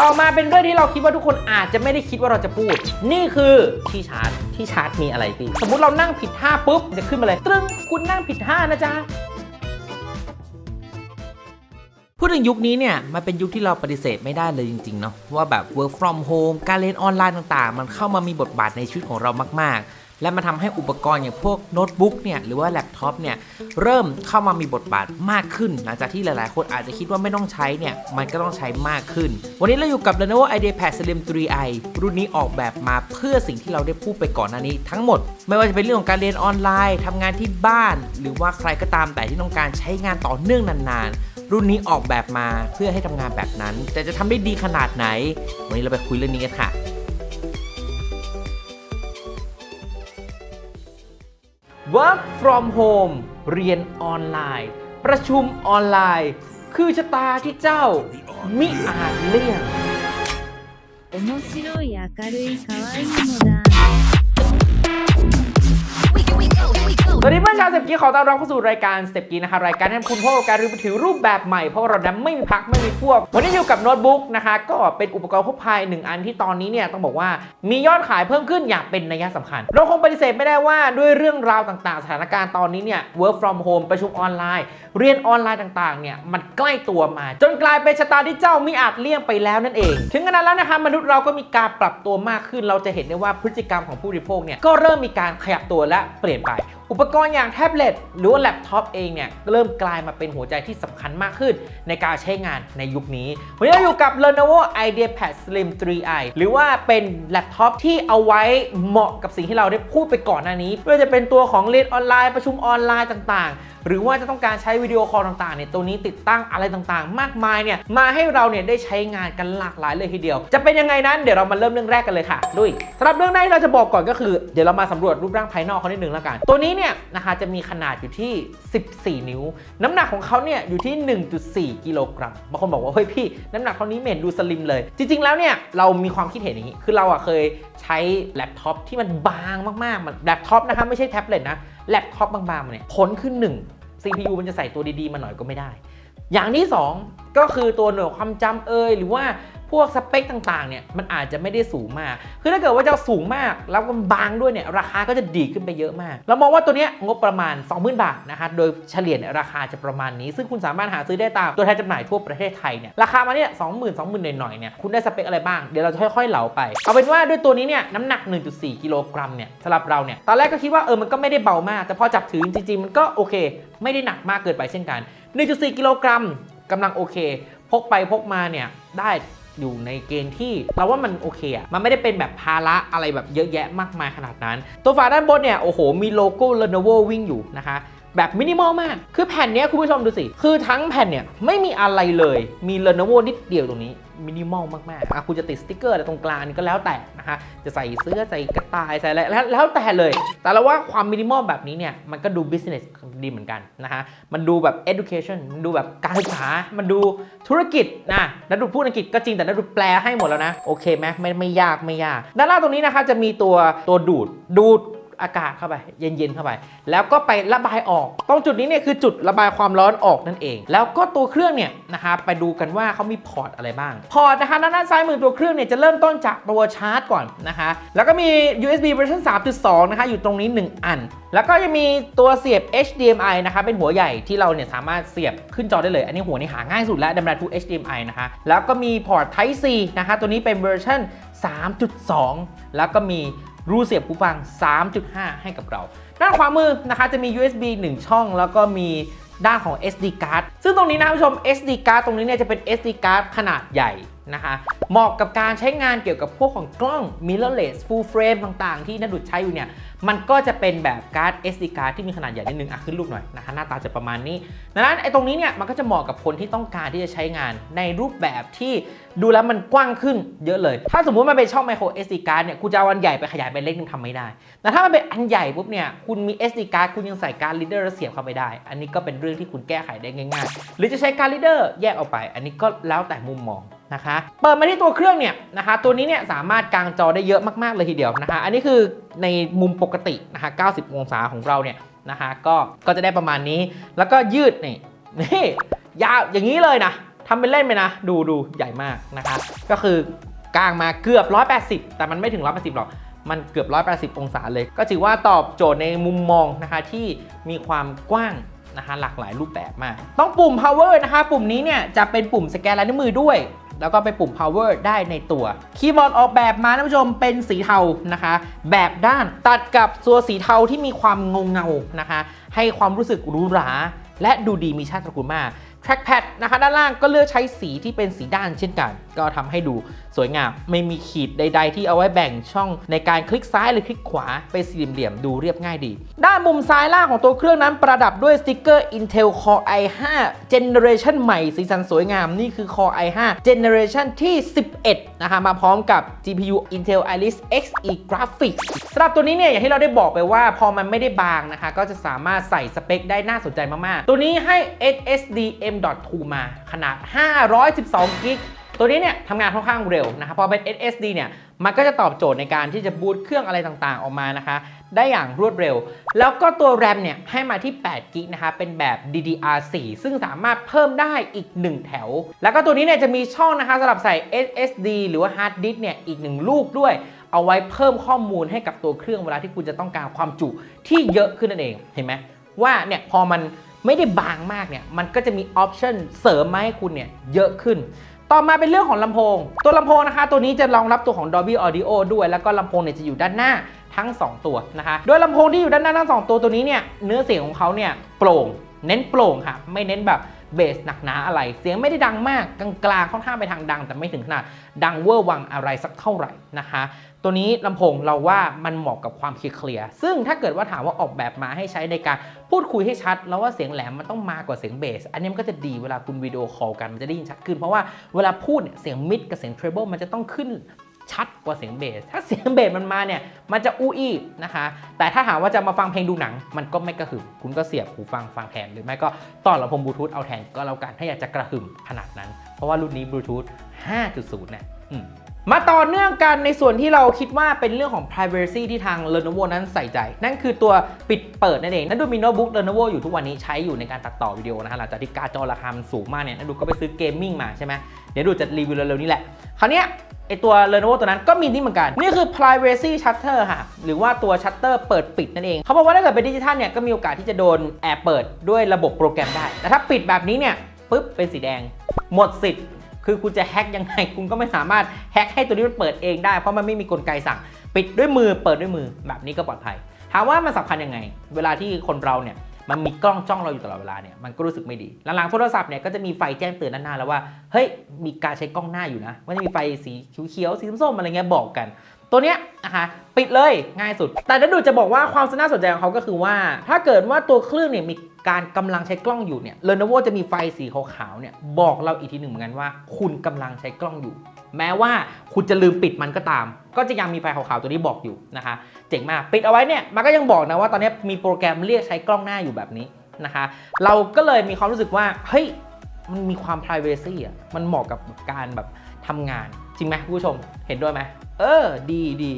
ต่อมาเป็นเรื่องที่เราคิดว่าทุกคนอาจจะไม่ได้คิดว่าเราจะพูด นี่คือที่ชาร์จที่ชาร์จมีอะไรพี่สมมุติเรานั่งผิดท่าปุ๊บจะขึ้นมาเลยตรึงคุณนั่งผิดท่านะจ๊ะพูดถึงยุคนี้เนี่ยมันเป็นยุคที่เราปฏิเสธไม่ได้เลยจริงๆเนาะว่าแบบ work from home การเรียนออนไลน์ต่างๆ มันเข้ามามีบทบาทในชีวิตของเรามากๆ และมันทำให้อุปกรณ์อย่างพวกโน้ตบุ๊กเนี่ยหรือว่าแล็ปท็อปเนี่ยเริ่มเข้ามามีบทบาทมากขึ้น หลังจากที่หลายๆ คนอาจจะคิดว่าไม่ต้องใช้เนี่ยมันก็ต้องใช้มากขึ้น วันนี้เราอยู่กับ Lenovo IdeaPad Slim 3i รุ่นนี้ออกแบบมาเพื่อสิ่งที่เราได้พูดไปก่อนหน้านี้ทั้งหมด ไม่ว่าจะเป็นเรื่องของการเรียนออนไลน์ทำงานที่บ้าน หรือว่าใครก็ตามแต่ที่ต้องการใช้งานต่อเนื่องนานๆ รุ่นนี้ออกแบบมาเพื่อให้ทำงานแบบนั้น แต่จะทำได้ดีขนาดไหนวันนี้เราไปคุยเรื่องนี้กันค่ะ Work from home เรียนออนไลน์ ประชุมออนไลน์ คือชะตาที่เจ้า มิอาจเลี่ยง 面白い明るい可愛いのだ สวัสดีเพื่อนชาวสเต็ปกี้ขอต้อนรับเข้าสู่รายการสเต็ปกี้นะคะรายการให้คุณพ่อกับการรียนมือถือรูปแบบใหม่เพราะาเรานั้นไม่มีพักไม่มีพวก วันนี้อยู่กับโน้ตบุ๊กนะคะก็เป็นอุปกรณ์พกพาหนึ่งอันที่ตอนนี้เนี่ยต้องบอกว่ามียอดขายเพิ่มขึ้นอย่างเป็นนัยสำคัญ เราคงปฏิเสธไม่ได้ว่าด้วยเรื่องราวต่างๆ สถานการณ์ตอนนี้เนี่ย work from home ประชุมออนไลน์ เรียนออนไลน์ต่างๆเนี่ยมันใกล้ตัวมา จนกลายเป็นชะตาที่เจ้ามิอาจเลี่ยงไปแล้วนั่นเอง ถึงขนาดแล้วนะคะมนุษย์เราก็มีการปรับตัวมากขึ้น เราจะเห็นได้ว่าพฤติกรรมของผู้บริโภคเนี่ยก็เริ่มมีการขยับตัวและเปลี่ยนไป อุปกรณ์อย่างแท็บเล็ตหรือว่าแล็ปท็อปเองเนี่ยเริ่มกลายมาเป็นหัวใจที่สำคัญมากขึ้น ในการใช้งานในยุคนี้ วันนี้เราอยู่กับ Lenovo IdeaPad Slim 3i หรือว่าเป็นแล็ปท็อปที่เอาไว้เหมาะกับสิ่งที่เราได้พูดไปก่อนหน้านี้ไม่ว่าจะเป็นตัวของเรียนออนไลน์ประชุมออนไลน์ต่างๆ หรือว่าจะต้องการใช้วิดีโอคอลต่างๆเนี่ยตัวนี้ติดตั้งอะไรต่างๆ มากมายเนี่ยมาให้เราเนี่ยได้ใช้งานกันหลากหลายเลยทีเดียว จะเป็นยังไงนั้นเดี๋ยวเรามาเริ่มเรื่องแรกกันเลยค่ะดุยสำหรับเรื่องแรกที่เราจะบอกก่อนก็คือ เดี๋ยวเรามาสำรวจรูปร่างภายนอกเขานิดนึงแล้วกัน ตัวนี้เนี่ยนะคะจะมีขนาดอยู่ที่ 14 นิ้ว น้ำหนักของเขาเนี่ยอยู่ที่ 1.4 กิโลกรัมบางคนบอกว่าเฮ้ยพี่น้ำหนักเท่านี้เหม็นดูสลิมเลย จริง ๆ แล้วเนี่ยเรามีความคิดเห็นอย่างนี้คือเราอะเคยใช้แล็ปท็อปที่มันบางมากๆมันแล็ปท็อปนะคะไม่ใช่แท็บเล็ตนะ แล็ปท็อปบางๆเนี่ยผลคือหนึ่ง CPU มันจะใส่ตัวดีๆ มาหน่อยก็ไม่ได้ อย่างที่ 2 ก็คือตัวหน่วยความจำเอยหรือว่า วกสเปคต่างๆเนี่ยมันอาจจะไม่ได้สูงมาก คือถ้าเกิดว่าจะสูงมากแล้วมันบางด้วยเนี่ยราคาก็จะดีขึ้นไปเยอะมาก เรามองว่าตัวเนี้ยงบประมาณ 20,000 บาทนะคะโดยเฉลี่ยเนี่ยราคาจะประมาณนี้ ซึ่งคุณสามารถหาซื้อได้ตามตัวแทนจำหน่ายทั่วประเทศไทยเนี่ยราคามาเนี่ย20,000 20,000หน่อยๆเนี่ยคุณได้สเปคอะไรบ้างเดี๋ยวเราจะค่อยๆเหลาไป เอาเป็นว่าด้วยตัวนี้เนี่ยน้ำหนัก 1.4 กิโลกรัมเนี่ยสำหรับเราเนี่ยตอนแรกก็คิดว่าเออมันก็ไม่ได้เบามาก แต่พอจับถือจริงๆมันก็โอเค ไม่ได้หนักมากเกินไปเช่นกัน 1.4 กิโลกรัมกำลังโอเค พกไปพกมาเนี่ยได้ อยู่ในเกณฑ์ที่เราว่ามันโอเคอะมันไม่ได้เป็นแบบภาระอะไรแบบเยอะแยะมากมายขนาดนั้น ตัวฝาด้านบนเนี่ยโอ้โหมีโลโก้ Lenovo วิ่งอยู่นะคะ แบบมินิมอลมาก คือแผ่นนี้คุณผู้ชมดูสิ คือทั้งแผ่นเนี่ยไม่มีอะไรเลย มี Lenovo นิดเดียวตรงนี้มินิมอลมากๆอะคุณจะติดสติกเกอร์อะไรตรงกลางนี่ก็แล้วแต่นะคะจะใส่เสื้อใส่กระต่ายใส่อะไรแล้วแล้วแต่เลย แต่เราว่าความมินิมอลแบบนี้เนี่ย มันก็ดู business ดีเหมือนกันนะคะมันดูแบบ education มันดูแบบการศึกษา มันดูธุรกิจนะนัดดูพูดอังกฤษก็จริงแต่นัดดูแปลให้หมดแล้วนะ โอเคไหมไม่ไม่ยากไม่ยาก ด้านล่างตรงนี้นะคะจะมีตัวตัวดูดดูด อากาศเข้าไปเย็นๆเข้าไป แล้วก็ไประบายออก ตรงจุดนี้เนี่ยคือจุดระบายความร้อนออกนั่นเอง แล้วก็ตัวเครื่องเนี่ยนะคะไปดูกันว่าเขามีพอร์ตอะไรบ้าง พอร์ตนะคะด้านซ้ายมือตัวเครื่องเนี่ยจะเริ่มต้นจากตัวชาร์จก่อนนะคะแล้วก็มี USB version 3.2 นะคะอยู่ตรงนี้ 1 อัน แล้วก็จะมีตัวเสียบ HDMI นะคะเป็นหัวใหญ่ที่เราเนี่ยสามารถเสียบขึ้นจอได้เลย อันนี้หัวนี่หาง่ายสุดแล้วดัมราทู HDMI นะคะแล้วก็มีพอร์ต Type C นะคะตัวนี้เป็นเวอร์ชัน3.2 แล้วก็มี รูเสียบหูฟัง 3.5 ให้กับเรา ด้านขวามือนะคะจะมี USB 1 ช่อง แล้วก็มีด้านของ SD card ซึ่งตรงนี้นะคุณผู้ชม SD card ตรงนี้เนี่ยจะเป็น SD card ขนาดใหญ่นะคะเหมาะกับการใช้งานเกี่ยวกับพวกของกล้อง mirrorless full frame ต่างๆ ที่นัดดุดใช้อยู่เนี่ย มันก็จะเป็นแบบการ์ด SD card ที่มีขนาดใหญ่นิดนึงอะขึ้นรูปหน่อยนะคะหน้าตาจะประมาณนี้ดังนั้นไอ้ตรงนี้เนี่ยมันก็จะเหมาะกับคนที่ต้องการที่จะใช้งานในรูปแบบที่ดูแล้วมันกว้างขึ้นเยอะเลย ถ้าสมมุติมันเป็นช่อง micro SD card เนี่ยคุณจะเอาอันใหญ่ไปขยายเป็นเล็กนึงทำไม่ได้ แต่ถ้ามันเป็นอันใหญ่ปุ๊บเนี่ยคุณมี SD card คุณยังใส่การ์ด reader แล้วเสียบเข้าไปได้ อันนี้ก็เป็นเรื่องที่คุณแก้ไขได้ง่ายๆ หรือจะใช้การ์ด reader แยกออกไป อันนี้ก็แล้วแต่มุมมอง นะคะ เปิดมาที่ตัวเครื่องเนี่ยนะคะตัวนี้เนี่ยสามารถกางจอได้เยอะมากๆเลยทีเดียวนะคะ อันนี้คือในมุมปกตินะคะ 90 องศาของเราเนี่ยนะคะก็ก็จะได้ประมาณนี้ แล้วก็ยืดนี่นี่ยาวอย่างนี้เลยนะทำเป็นเล่นไปนะ ดูดูใหญ่มากนะคะ ก็คือกางมาเกือบ 180 แต่มันไม่ถึง 180 หรอก มันเกือบ 180 องศาเลย ก็ถือว่าตอบโจทย์ในมุมมองนะคะที่มีความกว้างนะคะหลากหลายรูปแบบมาก ต้องปุ่ม power นะคะ ปุ่มนี้เนี่ยจะเป็นปุ่มสแกนลายนิ้วมือด้วย แล้วก็ไปปุ่ม power ได้ในตัวคีย์บอร์ดออกแบบมาท่านผู้ชมเป็นสีเทานะคะ แบบด้านตัดกับตัวสีเทาที่มีความเงาเงาๆนะคะ ให้ความรู้สึกหรูหรา และดูดีมีชาติตระกูลมาก trackpad นะคะด้านล่างก็เลือกใช้สีที่เป็นสีด้านเช่นกัน ก็ทำให้ดู สวยงาม ไม่มีขีดใด ๆ ที่เอาไว้แบ่งช่องในการคลิกซ้ายหรือคลิกขวาเป็นสี่เหลี่ยมดูเรียบง่ายดี ด้านมุมซ้ายล่างของตัวเครื่องนั้นประดับด้วยสติกเกอร์ Intel Core i5 Generation ใหม่สีสันสวยงาม นี่คือ Core i5 Generation ที่ 11 นะคะมาพร้อมกับ GPU Intel Iris Xe Graphics สำหรับตัวนี้เนี่ยอย่างที่เราได้บอกไปว่าพอมันไม่ได้บางนะคะ ก็จะสามารถใส่สเปคได้น่าสนใจมาก ๆ ตัวนี้ให้ SSD M.2 มาขนาด 512กิก ตัวนี้เนี่ยทำงานค่อนข้างเร็วนะคะพอเป็น SSD เนี่ยมันก็จะตอบโจทย์ในการที่จะบูตเครื่องอะไรต่างๆ ออกมานะคะ ได้อย่างรวดเร็ว แล้วก็ตัว RAM เนี่ยให้มาที่8 g b นะคะเป็นแบบ DDR4 ซึ่งสามารถเพิ่มได้อีก 1 แถว แล้วก็ตัวนี้เนี่ยจะมีช่องนะคะสำหรับใส่ SSD หรือว่า Hard Disk เนี่ยอีก 1 ลูกด้วย เอาไว้เพิ่มข้อมูลให้กับตัวเครื่องเวลาที่คุณจะต้องการความจุที่เยอะขึ้นนั่นเองเห็นไหมว่าเนี่ยพอมันไม่ได้บางมากเนี่ยมันก็จะมีออปชันเสริมมาให้คุณเนี่ยเยอะขึ้น ต่อมาเป็นเรื่องของลำโพง ตัวลำโพงนะคะ ตัวนี้จะรองรับตัวของ Dolby Audio ด้วย แล้วก็ลำโพงเนี่ยจะอยู่ด้านหน้าทั้ง 2 ตัวนะคะ โดยลำโพงที่อยู่ด้านหน้าทั้ง 2 ตัวตัวนี้เนี่ย เนื้อเสียงของเขาเนี่ยโปร่ง เน้นโปร่งค่ะ ไม่เน้นแบบเบสหนักหนาอะไร เสียงไม่ได้ดังมาก กลางๆ ค่อนข้างไปทางดัง แต่ไม่ถึงขนาดดังเวอร์วังอะไรสักเท่าไหร่นะคะ ตัวนี้ลำโพงเราว่ามันเหมาะกับความเคลียร์ซึ่งถ้าเกิดว่าถามว่าออกแบบมาให้ใช้ในการพูดคุยให้ชัด แล้วว่าเสียงแหลมมันต้องมากกว่าเสียงเบส อันนี้มันก็จะดีเวลาคุณวิดีโอคอลกันมันจะได้ยินชัดขึ้น เพราะว่าเวลาพูดเนี่ยเสียงมิดกับเสียงเทรเบิลมันจะต้องขึ้นชัดกว่าเสียงเบส ถ้าเสียงเบสมันมาเนี่ย มันจะอู้อี้นะคะ แต่ถ้าหากว่าจะมาฟังเพลงดูหนัง มันก็ไม่กระหึ่ม คุณก็เสียบหูฟังฟังแทน หรือไม่ก็ต่อลำโพงบลูทูธเอาแทนก็แล้วกัน ถ้าอยากจะกระหึ่มขนาดนั้น เพราะว่ารุ่นนี้บลูทูธ5.0เนี่ย มาต่อเนื่องกันในส่วนที่เราคิดว่าเป็นเรื่องของ privacy ที่ทาง Lenovo นั้นใส่ใจ นั่นคือตัวปิดเปิดนั่นเอง นั่นดูมีโน้ตบุ๊ก Lenovo อยู่ทุกวันนี้ใช้อยู่ในการตัดต่อวิดีโอนะฮะหลังจากที่การ์ดจอราคามันสูงมากเนี่ยนั่นดูก็ไปซื้อเกมมิ่งมาใช่ไหมเดี๋ยวดูจะรีวิวเร็วๆนี้แหละ คราวเนี้ยไอตัว Lenovo ตัวนั้นก็มีนี่เหมือนกัน นี่คือ privacy shutter ค่ะ หรือว่าตัว shutter เปิดปิดนั่นเอง เขาบอกว่าถ้าเกิดเป็นดิจิทัลเนี่ยก็มีโอกาสที่จะโดนแอบเปิดด้วยระบบโปรแกรมได้ แต่ถ้าปิดแบบนี้เนี่ยปุ๊บเป็นสีแดง หมดสิทธิ์ คือคุณจะแฮ็กยังไงคุณก็ไม่สามารถแฮ็กให้ตัวนี้มันเปิดเองได้เพราะมันไม่มีกลไกสั่ง ปิดด้วยมือเปิดด้วยมือแบบนี้ก็ปลอดภัยถามว่ามันสำคัญยังไง เวลาที่คนเราเนี่ยมันมีกล้องจ้องเราอยู่ตลอดเวลาเนี่ยมันก็รู้สึกไม่ดี หลังๆโทรศัพท์เนี่ยก็จะมีไฟแจ้งเตือนด้านหน้าแล้วว่า เฮ้ย มีการใช้กล้องหน้าอยู่นะ มันจะมีไฟสีเขียวๆ สีส้มๆ อะไรเงี้ยบอกกัน ตัวเนี้ยนะคะปิดเลยง่ายสุด แต่ถ้าดูจะบอกว่าความน่าสนใจของเขาก็คือว่า ถ้าเกิดว่าตัวเครื่องเนี่ยมีการกำลังใช้กล้องอยู่เนี่ย Lenovo จะมีไฟสีขาวๆเนี่ยบอกเราอีกทีหนึ่งเหมือนกันว่า คุณกำลังใช้กล้องอยู่ แม้ว่าคุณจะลืมปิดมันก็ตาม ก็จะยังมีไฟขาวๆตัวนี้บอกอยู่นะคะเจ๋งมากปิดเอาไว้เนี่ยมันก็ยังบอกนะว่าตอนนี้มีโปรแกรมเรียกใช้กล้องหน้าอยู่แบบนี้นะคะเราก็เลยมีความรู้สึกว่าเฮ้ยมันมีความ p r i เวซีอะมันเหมาะกับการแบบทำงาน จริงไหมคุณผู้ชมเห็นด้วยไหมเออ ดีดี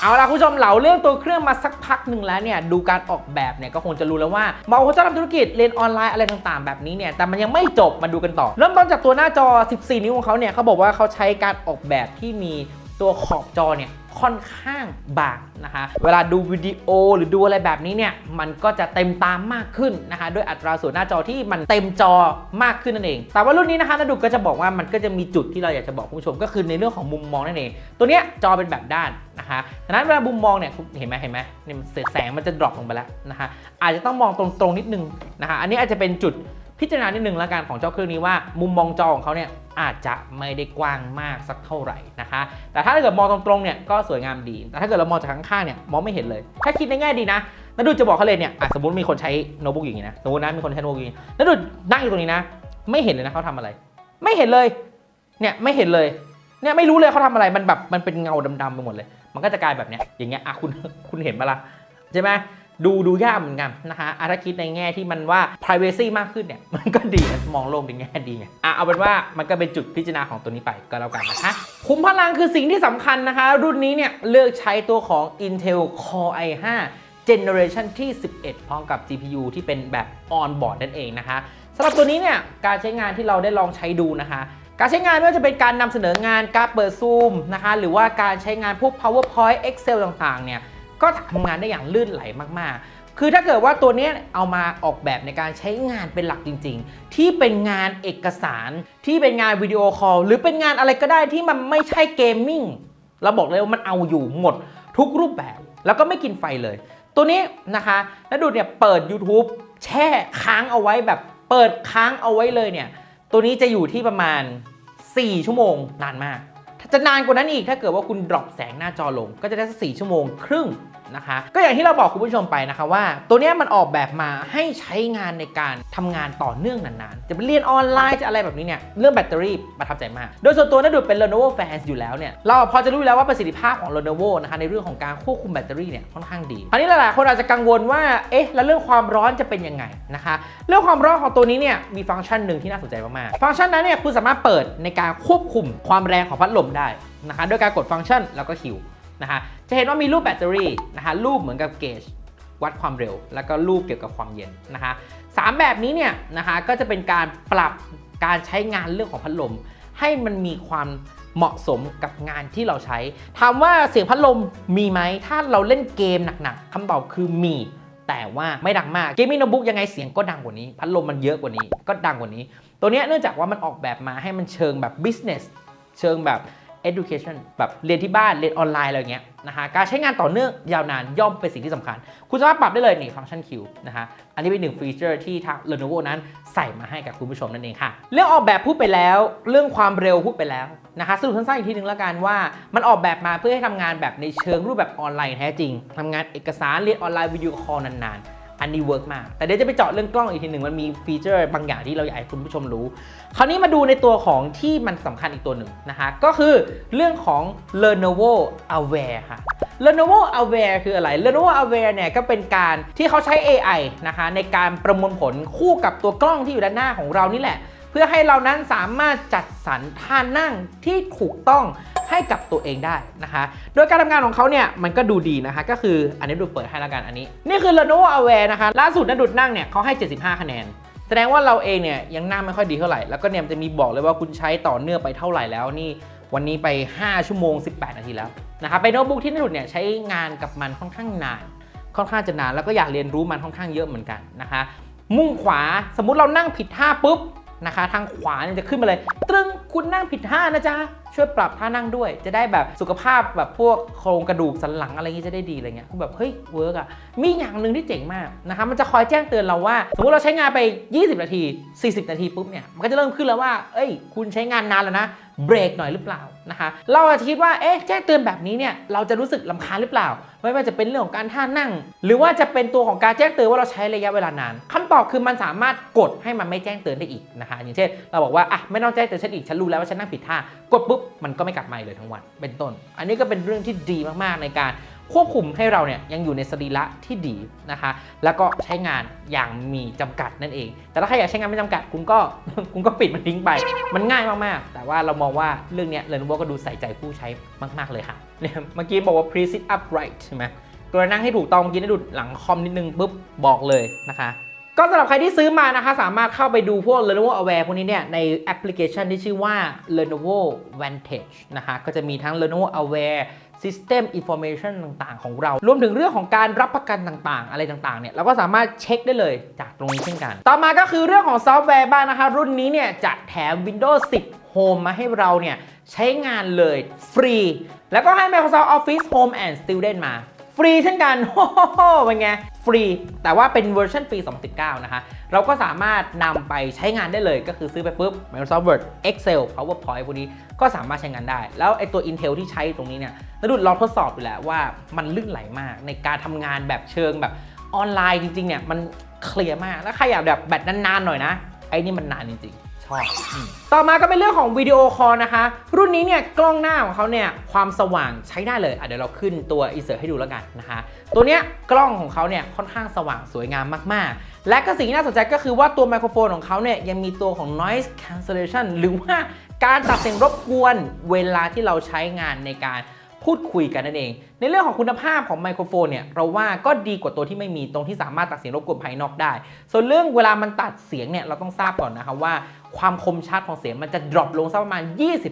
เอาล่ะคุณผู้ชมเหล่าเรื่องตัวเครื่องมาสักพักหนึ่งแล้วเนี่ยดูการออกแบบเนี่ยก็คงจะรู้แล้วว่าเมาะกับคนจะทำธุรกิจเรียนออนไลน์อะไรต่างๆ แบบนี้เนี่ยแต่มันยังไม่จบมาดูกันต่อ เริ่มต้นจากตัวหน้าจอ 14 นิ้วของเขาเนี่ยเขาบอกว่าเขาใช้การออกแบบที่มี ตัวขอบจอเนี่ยค่อนข้างบางนะคะ เวลาดูวิดีโอหรือดูอะไรแบบนี้เนี่ย มันก็จะเต็มตามมากขึ้นนะคะ ด้วยอัตราส่วนหน้าจอที่มันเต็มจอมากขึ้นนั่นเอง แต่ว่ารุ่นนี้นะคะนาดุก็จะบอกว่ามันก็จะมีจุดที่เราอยากจะบอกคุณผู้ชมก็คือในเรื่องของมุมมองนั่นเอง ตัวเนี้ยจอเป็นแบบด้านนะคะดังนั้นเวลามุมมองเนี่ยเห็นไหมเห็นไหมเนี่ยมันแสงมันจะดรอปลงไปแล้วนะคะ อาจจะต้องมองตรงๆนิดนึงนะคะ อันนี้อาจจะเป็นจุด พิจารณานิดนึงล้วกันของเจ้าเครื่องนี้ว่ามุมมองจอของเขาเนี่ยอาจจะไม่ได้กว้างมากสักเท่าไหร่นะคะ แต่ถ้าเกิดมองตรงๆเนี่ยก็สวยงามดี แต่ถ้าเกิดเรามองจากข้างๆเนี่ยมองไม่เห็นเลย ถ้าคิดในแง่ดีนะนัดดูจะบอกเขาเลยเนี่ยสมมติมีคนใช้โน้ตบุ๊กอย่างนี้นะสมมตินะมีคนใช้โน้ตบุ๊กอย่างนี้นัดดูนั่งอยู่ตรงนี้นะ ไม่เห็นเลยนะเขาทำอะไร ไม่เห็นเลย เนี่ยไม่เห็นเลยเนี่ยไม่รู้เลยเขาทำอะไรมันแบบมันเป็นเงาดำๆไปหมดเลย มันก็จะกลายแบบเนี้ยอย่างเงี้ยอะคุณคุณเห็นปะล่ะใช่ไหม ดูดูยากเหมือนกันนะคะอะถ้าคิดในแง่ที่มันว่า privacy มากขึ้นเนี่ย มันก็ดีนะมองโลกในแง่ดีไงอะเอาเป็นว่ามันก็เป็นจุดพิจารณาของตัวนี้ไปก็แล้วกันนะคะคุมพลังคือสิ่งที่สำคัญนะคะ รุ่นนี้เนี่ยเลือกใช้ตัวของ Intel Core i5 Generation ที่ 11 พร้อมกับ GPU ที่เป็นแบบ on board นั่นเองนะคะสำหรับตัวนี้เนี่ยการใช้งานที่เราได้ลองใช้ดูนะคะการใช้งานไม่ว่าจะเป็นการนำเสนองานการเปิดซูมนะคะหรือว่าการใช้งานพวก powerpoint excel ต่างๆเนี่ย ก็ทำงานได้อย่างลื่นไหลมากๆ คือถ้าเกิดว่าตัวนี้เอามาออกแบบในการใช้งานเป็นหลักจริง ๆ ที่เป็นงานเอกสารที่เป็นงานวิดีโอคอลหรือเป็นงานอะไรก็ได้ที่มันไม่ใช่เกมมิ่งเราบอกเลยว่ามันเอาอยู่หมดทุกรูปแบบ แล้วก็ไม่กินไฟเลย ตัวนี้นะคะแล้วดูเนี่ยเปิด YouTube แช่ค้างเอาไว้แบบเปิดค้างเอาไว้เลยเนี่ย ตัวนี้จะอยู่ที่ประมาณ 4 ชั่วโมงนานมาก จะนานกว่านั้นอีกถ้าเกิดว่าคุณดรอปแสงหน้าจอลง ก็จะได้สักสี่ชั่วโมงครึ่งนะคะก็อย่างที่เราบอกคุณผู้ชมไปนะคะว่า ตัวนี้มันออกแบบมาให้ใช้งานในการทำงานต่อเนื่องนานๆ จะไปเรียนออนไลน์จะอะไรแบบนี้เนี่ยเรื่องแบตเตอรี่ประทับใจมาก โดยส่วนตัวนัดูเป็น Lenovo fans อยู่แล้วเนี่ยเราพอจะรู้แล้วว่าประสิทธิภาพของ Lenovo นะคะในเรื่องของการควบคุมแบตเตอรี่เนี่ยค่อนข้างดีคราวนี้หลายๆคนอาจจะกังวลว่าเอ๊ะแล้วเรื่องความร้อนจะเป็นยังไงนะคะเรื่องความร้อนของตัวนี้เนี่ยมีฟังก์ชันหนึ่งที่น่าสนใจมากๆฟังก์ชันนั้นเนี่ยคุณสามารถเปิดในการควบคุมความแรงของพัดลมได้นะคะด้วยการกดฟังก์ชันแล้วก็คิวนะคะจะเห็นว่ามีรูปแบตเตอรี่นะคะรูปเหมือนกับเกจวัดความเร็ว แล้วก็รูปเกี่ยวกับความเย็นนะคะสามแบบนี้เนี่ยนะคะก็จะเป็นการปรับการใช้งานเรื่องของพัดลม ให้มันมีความเหมาะสมกับงานที่เราใช้ ถามว่าเสียงพัดลมมีไหม ถ้าเราเล่นเกมหนักๆคำตอบคือมี แต่ว่าไม่ดังมาก เกมมิ่งโนบุ๊กยังไงเสียงก็ดังกว่านี้ พัดลมมันเยอะกว่านี้ ก็ดังกว่านี้ ตัวเนี้ยเนื่องจากว่ามันออกแบบมาให้มันเชิงแบบ business เชิงแบบ education แบบเรียนที่บ้านเรียนออนไลน์อะไรเงี้ยนะคะการใช้งานต่อเนื่องยาวนานย่อมเป็นสิ่งที่สำคัญ คุณสามารถปรับได้เลยนี่ฟังก์ชัน Q นะคะอันนี้เป็นหนึ่งฟีเจอร์ที่ทาง Lenovo นั้นใส่มาให้กับคุณผู้ชมนั่นเองค่ะ เรื่องออกแบบพูดไปแล้ว เรื่องความเร็วพูดไปแล้วนะคะสรุปสั้นๆอีกทีหนึ่งแล้วกันว่ามันออกแบบมาเพื่อให้ทำงานแบบในเชิงรูปแบบออนไลน์แท้จริงทำงานเอกสารเรียนออนไลน์วิดีโอคอลนานๆ อันนี้เวิร์กมาก แต่เดี๋ยวจะไปเจาะเรื่องกล้องอีกทีหนึ่งมันมีฟีเจอร์บางอย่างที่เราอยากให้คุณผู้ชมรู้ คราวนี้มาดูในตัวของที่มันสำคัญอีกตัวหนึ่งนะคะก็คือเรื่องของ Lenovo Aware ค่ะ Lenovo Aware คืออะไร Lenovo Aware เนี่ยก็เป็นการที่เขาใช้ AI นะคะในการประมวลผลคู่กับตัวกล้องที่อยู่ด้านหน้าของเรานี่แหละ เพื่อให้เรานั้นสามารถจัดสรรท่านั่งที่ถูกต้อง ให้กับตัวเองได้นะคะ โดยการทำงานของเขาเนี่ยมันก็ดูดีนะคะ ก็คืออันนี้ดูเปิดให้แล้วกันอันนี้ นี่คือ Lenovo Aware นะคะ ล่าสุดนัดดุดนั่งเนี่ยเขาให้ 75 คะแนนแสดงว่าเราเองเนี่ยยังนั่งไม่ค่อยดีเท่าไหร่ แล้วก็เนี่ยจะมีบอกเลยว่าคุณใช้ต่อเนื่องไปเท่าไหร่แล้วนี่วันนี้ไป 5 ชั่วโมง 18 นาทีแล้วนะครับเป็นโน้ตบุ๊กที่นดุดเนี่ยใช้งานกับมันค่อนข้างนาน ค่อนข้างจะนานแล้วก็อยากเรียนรู้มันค่อนข้างเยอะเหมือนกันนะคะมุ่งขวาสมมุติเรานั่งผิดท่าปุ๊บ นะคะ ทางขวาเนี่ยจะขึ้นมาเลย ตรึงคุณนั่งผิดท่านะจ๊ะ ช่วยปรับท่านั่งด้วย จะได้แบบสุขภาพแบบพวกโครงกระดูกสันหลังอะไรอย่างงี้จะได้ดีอะไรเงี้ยแบบเฮ้ยเวิร์กอะมีอย่างหนึ่งที่เจ๋งมากนะคะมันจะคอยแจ้งเตือนเราว่า สมมติเราใช้งานไป 20 นาที 40 นาทีปุ๊บเนี่ยมันก็จะเริ่มขึ้นแล้วว่า เอ้ย คุณใช้งานนานแล้วนะ เบรกหน่อยหรือเปล่านะคะเราอาจจะคิดว่าเอ๊ะแจ้งเตือนแบบนี้เนี่ยเราจะรู้สึกลำคาญหรือเปล่า ไม่ว่าจะเป็นเรื่องของการท่านั่ง หรือว่าจะเป็นตัวของการแจ้งเตือนว่าเราใช้ระยะเวลานานคำตอบคือมันสามารถกดให้มันไม่แจ้งเตือนได้อีกนะคะอย่างเช่น เราบอกว่าอะไม่ต้องแจ้งเตือนฉันอีกฉันรู้แล้วว่าฉันนั่งผิดท่ากดปุ๊บมันก็ไม่กลับมาอีกเลยทั้งวัน เป็นต้น อันนี้ก็เป็นเรื่องที่ดีมากๆในการ ควบคุมให้เราเนี่ยยังอยู่ในสรีระที่ดีนะคะ แล้วก็ใช้งานอย่างมีจำกัดนั่นเอง แต่ถ้าใครอยากใช้งานไม่จำกัดคุณก็คุณก็ปิดมันทิ้งไป มันง่ายมากๆ แต่ว่าเรามองว่าเรื่องเนี้ย Lenovo ก็ดูใส่ใจผู้ใช้มาก ๆ เลยค่ะเนี่ยเมื่อกี้บอกว่า please sit upright ใช่ไหมตัวนั่งให้ถูกต้องเมื่อกี้ได้ดูหลังคอมนิดนึงปุ๊บบอกเลยนะคะก็สำหรับใครที่ซื้อมานะคะ สามารถเข้าไปดูพวก Lenovo Aware พวกนี้เนี่ย ในแอปพลิเคชันที่ชื่อว่า Lenovo Vantage นะคะ ก็จะมีทั้ง Lenovo Aware System Information ต่างๆ ของเรา รวมถึงเรื่องของการรับประกันต่างๆ อะไรต่างๆ เนี่ยเราก็สามารถเช็คได้เลยจากตรงนี้เช่นกัน ต่อมาก็คือเรื่องของซอฟต์แวร์บ้างนะคะ รุ่นนี้เนี่ยจะแถม Windows 10 Home มาให้เราเนี่ยใช้งานเลยฟรี แล้วก็ให้ Microsoft Office Home and Student มา ฟรีเช่นกันโอ้โหเป็นไง ฟรี แต่ว่าเป็นเวอร์ชันปี 2019 นะคะ เราก็สามารถนำไปใช้งานได้เลยก็คือซื้อไปปุ๊บ Microsoft Word Excel PowerPoint พวกนี้ก็สามารถใช้งานได้ แล้วไอตัว Intel ที่ใช้ตรงนี้เนี่ยนดุดลองทดสอบดูแล้วว่ามันลื่นไหลมากในการทำงานแบบเชิงแบบออนไลน์จริงๆเนี่ยมันเคลียร์มาก แล้วใครอยากแบบแบตนานๆหน่อยนะ ไอ้นี่มันนานจริงๆ ชอบอืมต่อมาก็เป็นเรื่องของวิดีโอคอลนะคะ รุ่นนี้เนี่ยกล้องหน้าของเขาเนี่ยความสว่างใช้ได้เลยอะเดี๋ยวเราขึ้นตัวอินเสิร์ตให้ดูแล้วกันนะคะ ตัวเนี้ยกล้องของเขาเนี่ยค่อนข้างสว่างสวยงามมากๆ และก็สิ่งที่น่าสนใจก็คือว่าตัวไมโครโฟนของเขาเนี่ยยังมีตัวของ noise cancellation หรือว่าการตัดเสียงรบกวนเวลาที่เราใช้งานในการ พูดคุยกันนั่นเอง ในเรื่องของคุณภาพของไมโครโฟนเนี่ยเราว่าก็ดีกว่าตัวที่ไม่มีตรงที่สามารถตัดเสียงรบกวนภายนอกได้ ส่วนเรื่องเวลามันตัดเสียงเนี่ยเราต้องทราบก่อนนะครับว่าความคมชัดของเสียงมันจะดรอปลงสักประมาณ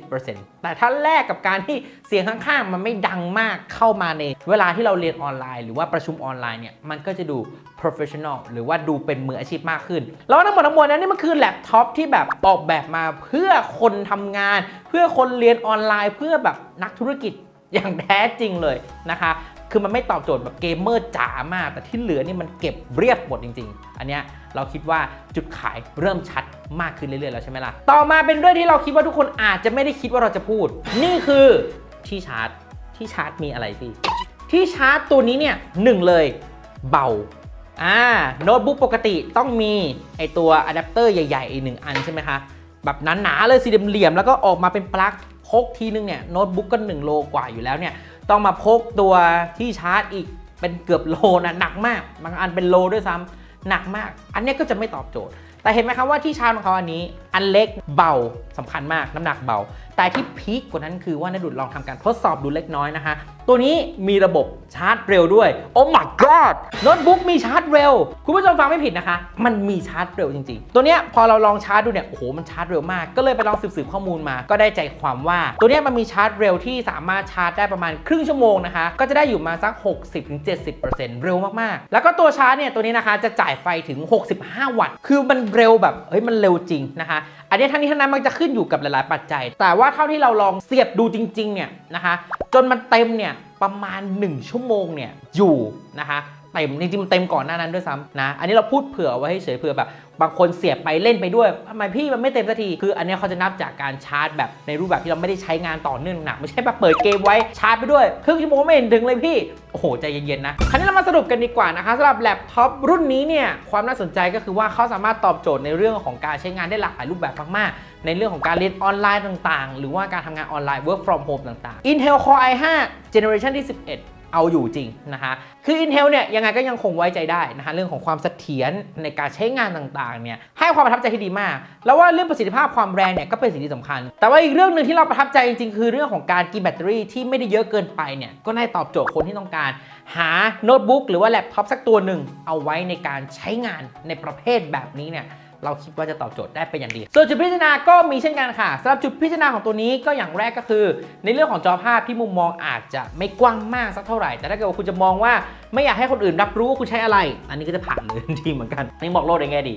20%แต่ถ้าแลกกับการที่เสียงข้างๆ มันไม่ดังมากเข้ามาในเวลาที่เราเรียนออนไลน์ หรือว่าประชุมออนไลน์เนี่ยมันก็จะดู professional หรือว่าดูเป็นมืออาชีพมากขึ้น แล้วทั้งหมดทั้งมวลนั้นนี่มันคือแล็ปท็อปที่แบบออกแบบมาเพื่อคนทำงาน เพื่อคนเรียนออนไลน์ เพื่อแบบนักธุรกิจ อย่างแท้จริงเลยนะคะ คือมันไม่ตอบโจทย์แบบเกมเมอร์จ๋ามาก แต่ที่เหลือนี่มันเก็บเรียบหมดจริง ๆ อันเนี้ยเราคิดว่าจุดขายเริ่มชัดมากขึ้นเรื่อยๆแล้วใช่ไหมล่ะ ต่อมาเป็นเรื่องที่เราคิดว่าทุกคนอาจจะไม่ได้คิดว่าเราจะพูด นี่คือที่ชาร์จ ที่ชาร์จมีอะไรพี่ ที่ชาร์จตัวนี้เนี่ยหนึ่งเลยเบาอ่าโน้ตบุ๊กปกติต้องมีไอตัวอะแดปเตอร์ใหญ่ๆอีกหนึ่งอันใช่ไหมคะ แบบหนาๆเลยสี่เหลี่ยมแล้วก็ออกมาเป็นปลั๊ก กทีนึงเนี่ยโน้ตบุ๊กก็1โลกว่าอยู่แล้วเนี่ยต้องมาพกตัวที่ชาร์จอีกเป็นเกือบโลนะหนักมากบางอันเป็นโลด้วยซ้ำหนักมาก อันนี้ก็จะไม่ตอบโจทย์ แต่เห็นไหมครับว่าที่ชาร์จของเขาอันนี้ อันเล็กเบาสำคัญมากน้ำหนักเบา แต่ที่พีคกว่านั้นคือว่านดุดลองทำการทดสอบดูเล็กน้อยนะคะตัวนี้มีระบบชาร์จเร็วด้วย โอ้ my god โน้ตบุ๊กมีชาร์จเร็ว คุณผู้ชมฟังไม่ผิดนะคะ มันมีชาร์จเร็วจริงๆ ตัวเนี้ยพอเราลองชาร์จดูเนี่ย โอ้โห มันชาร์จเร็วมาก ก็เลยไปลองสืบๆข้อมูลมา ก็ได้ใจความว่า ตัวเนี้ยมันมีชาร์จเร็วที่สามารถชาร์จได้ประมาณครึ่งชั่วโมงนะคะ ก็จะได้อยู่มาสัก 60-70%เร็วมากๆ แล้วก็ตัวชาร์จเนี่ยตัวนี้นะคะจะจ่ายไฟถึง 65 วัตต์ คือมันเร็วแบบ เฮ้ย มันเร็วจริงนะคะ อันนี้ทั้งนี้ทั้งนั้นมันจะขึ้นอยู่กับหลายๆปัจจัย แต่ว่าเท่าที่เราลองเสียบดูจริงๆเนี่ยนะคะจนมันเต็มเนี่ยประมาณ 1 ชั่วโมงเนี่ยอยู่นะคะเต็มจริงๆเต็มก่อนหน้านั้นด้วยซ้ำนะอันนี้เราพูดเผื่อไว้ให้เฉยเผื่อแบบ บางคนเสียบไปเล่นไปด้วยทำไมพี่มันไม่เต็มสักที คืออันนี้เขาจะนับจากการชาร์จแบบในรูปแบบที่เราไม่ได้ใช้งานต่อเนื่องหนักไม่ใช่แบบเปิดเกมไว้ชาร์จไปด้วยครึ่งชั่วโมงไม่เห็นถึงเลยพี่ โอ้โห ใจเย็นๆนะ คราวนี้เรามาสรุปกันดีกว่านะคะสำหรับแล็ปท็อปรุ่นนี้เนี่ยความน่าสนใจก็คือว่าเขาสามารถตอบโจทย์ในเรื่องของการใช้งานได้หลากหลายรูปแบบมากๆในเรื่องของการเรียนออนไลน์ต่างๆ หรือว่าการทำงานออนไลน์ work from home ต่างๆ Intel Core i5 Generation ที่11 เอาอยู่จริงนะคะคือ Intel เนี่ยยังไงก็ยังคงไว้ใจได้นะคะเรื่องของความเสถียรในการใช้งานต่างๆเนี่ยให้ความประทับใจที่ดีมาก แล้วว่าเรื่องประสิทธิภาพความแรงเนี่ยก็เป็นสิ่งที่สำคัญ แต่ว่าอีกเรื่องหนึ่งที่เราประทับใจจริงๆ คือเรื่องของการกินแบตเตอรี่ที่ไม่ได้เยอะเกินไปเนี่ยก็น่าตอบโจทย์คนที่ต้องการ หาโน้ตบุ๊กหรือว่าแล็ปท็อปสักตัวหนึ่งเอาไว้ในการใช้งานในประเภทแบบนี้เนี่ย เราคิดว่าจะตอบโจทย์ได้เป็นอย่างดี ส่วนจุดพิจารณาก็มีเช่นกันค่ะสำหรับจุดพิจารณาของตัวนี้ก็อย่างแรกก็คือ ในเรื่องของจอภาพที่มุมมองอาจจะไม่กว้างมากสักเท่าไหร่ แต่ถ้าเกิดว่าคุณจะมองว่าไม่อยากให้คนอื่นรับรู้ว่าคุณใช้อะไร อันนี้ก็จะผ่านเลยทันทีเหมือนกันนี่บอกโลกในแง่ดี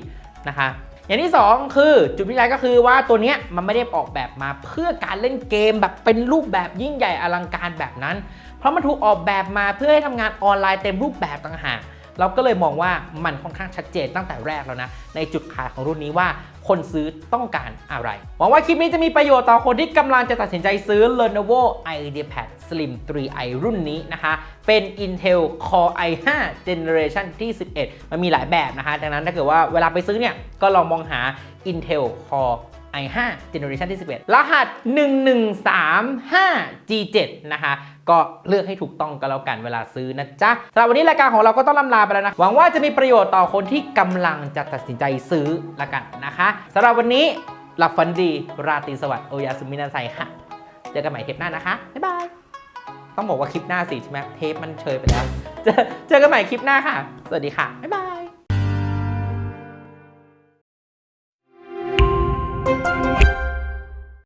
นะคะอย่างที่ 2 คือจุดพิจารณาก็คือว่าตัวนี้มันไม่ได้ออกแบบมาเพื่อการเล่นเกมแบบเป็นรูปแบบยิ่งใหญ่อลังการแบบนั้น เพราะมันถูกออกแบบมาเพื่อให้ทำงานออนไลน์เต็มรูปแบบต่างหาก เราก็เลยมองว่ามันค่อนข้างชัดเจนตั้งแต่แรกแล้วนะ ในจุดขายของรุ่นนี้ว่าคนซื้อต้องการอะไร หวังว่าคลิปนี้จะมีประโยชน์ต่อคนที่กำลังจะตัดสินใจซื้อ Lenovo IdeaPad Slim 3i รุ่นนี้นะคะ เป็น Intel Core i5 Generation ที่ 11 มันมีหลายแบบนะคะ ดังนั้นถ้าเกิดว่าเวลาไปซื้อเนี่ย ก็ลองมองหา Intel Core i5 Generation ที่ 11 รหัส 1135G7 นะคะ ก็เลือกให้ถูกต้องก็แล้วกันเวลาซื้อนะจ๊ะสำหรับวันนี้รายการของเราก็ต้องลำลาไปแล้วนะ หวังว่าจะมีประโยชน์ต่อคนที่กำลังจะตัดสินใจซื้อละกันนะคะสำหรับวันนี้หลับฝันดีราตรีสวัสดิ์โอยาสุมินาไซค่ะเจอกันใหม่เทปหน้านะคะบ๊ายบายต้องบอกว่าคลิปหน้าสิใช่ไหมเทปมันเชยไปแล้วเจอเจอกันใหม่คลิปหน้าค่ะ สวัสดีค่ะ บ๊ายบาย